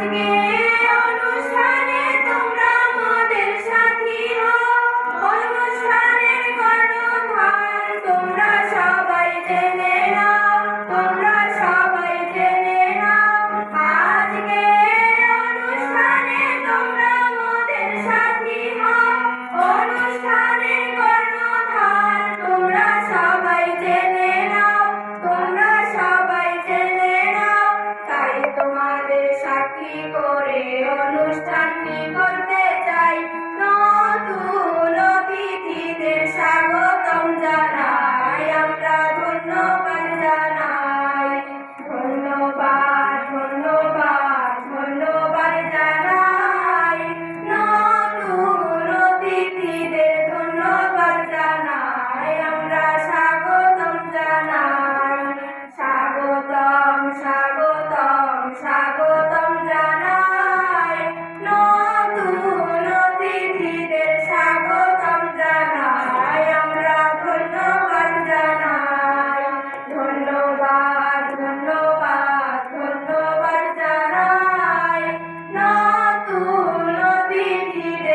again. অনুষ্ঠানটি করতে চাই within